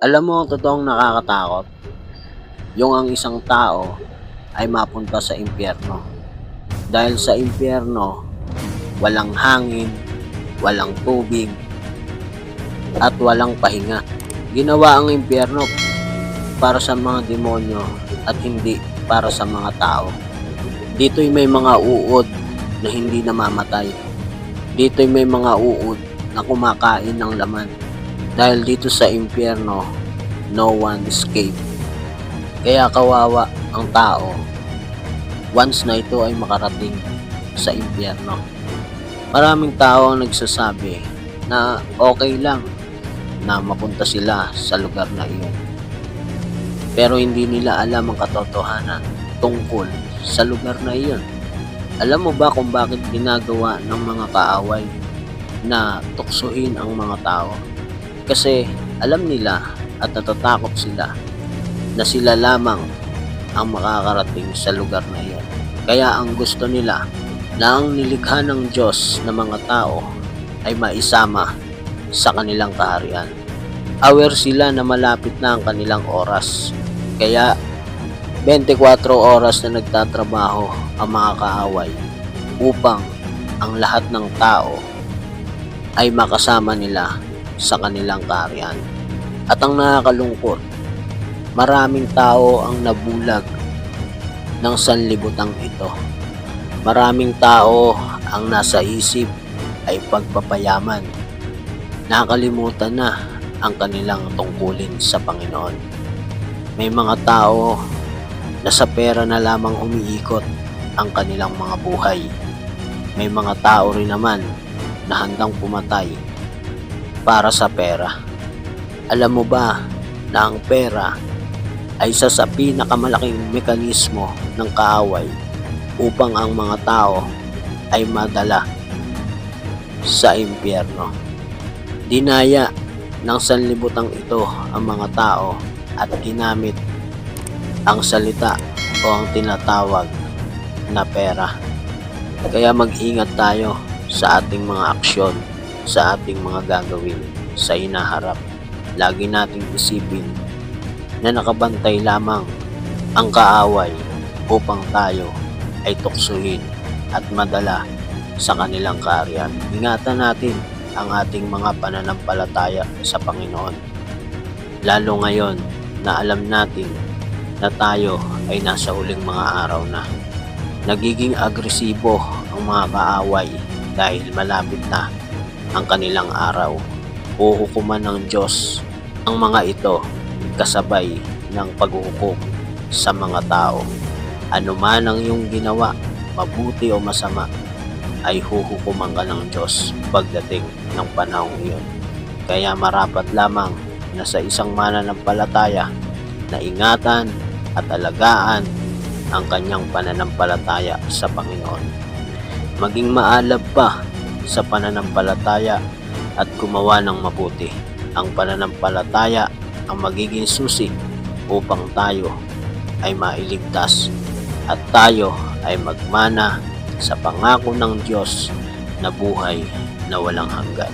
Alam mo ang totoong nakakatakot? Yung ang isang tao ay mapunta sa impyerno. Dahil sa impyerno, walang hangin, walang tubig, at walang pahinga. Ginawa ang impyerno para sa mga demonyo at hindi para sa mga tao. Dito'y may mga uod na hindi namamatay. Dito'y may mga uod na kumakain ng laman. Dahil dito sa impyerno, no one escape. Kaya kawawa ang tao once na ito ay makarating sa impyerno. Maraming tao ang nagsasabi na okay lang na mapunta sila sa lugar na iyon. Pero hindi nila alam ang katotohanan tungkol sa lugar na iyon. Alam mo ba kung bakit ginagawa ng mga kaaway na tuksuhin ang mga tao? Kasi alam nila at natatakot sila na sila lamang ang makakarating sa lugar na iyon. Kaya ang gusto nila na ang nilikha ng Diyos na mga tao ay maisama sa kanilang kaharian. Aware sila na malapit na ang kanilang oras. Kaya 24 oras na nagtatrabaho ang mga kaaway upang ang lahat ng tao ay makasama nila sa kanilang kaharian. At ang nakakalungkot, maraming tao ang nabulag ng sanlibutang ito. Maraming tao ang nasa isip ay pagpapayaman. Nakalimutan na ang kanilang tungkulin sa Panginoon. May mga tao na sa pera na lamang umiikot ang kanilang mga buhay. May mga tao rin naman na handang pumatay para sa pera. Alam mo ba na ang pera ay isa sa pinakamalaking mekanismo ng kaaway upang ang mga tao ay madala sa impyerno. Dinaya ng sanlibutang ito ang mga tao at ginamit ang salita o ang tinatawag na pera. Kaya mag-ingat tayo sa ating mga aksyon, sa ating mga gagawin sa inaharap. Lagi nating isipin na nakabantay lamang ang kaaway upang tayo ay tuksuhin at madala sa kanilang kaariyan. Ingatan natin ang ating mga pananampalataya sa Panginoon. Lalo ngayon na alam natin na tayo ay nasa huling mga araw na. Nagiging agresibo ang mga kaaway dahil malapit na ang kanilang araw. Uhukuman ng Diyos ang mga ito kasabay ng paghuhukom sa mga tao. Ano man ang iyong ginawa, mabuti o masama, ay huhukuman ka ng Diyos pagdating ng panahong iyon. Kaya marapat lamang na sa isang mananampalataya na ingatan at alagaan ang kanyang pananampalataya sa Panginoon. Maging maalab pa sa pananampalataya at gumawa ng mabuti. Ang pananampalataya ang magiging susi upang tayo ay mailigtas at tayo ay magmana sa pangako ng Diyos na buhay na walang hanggan.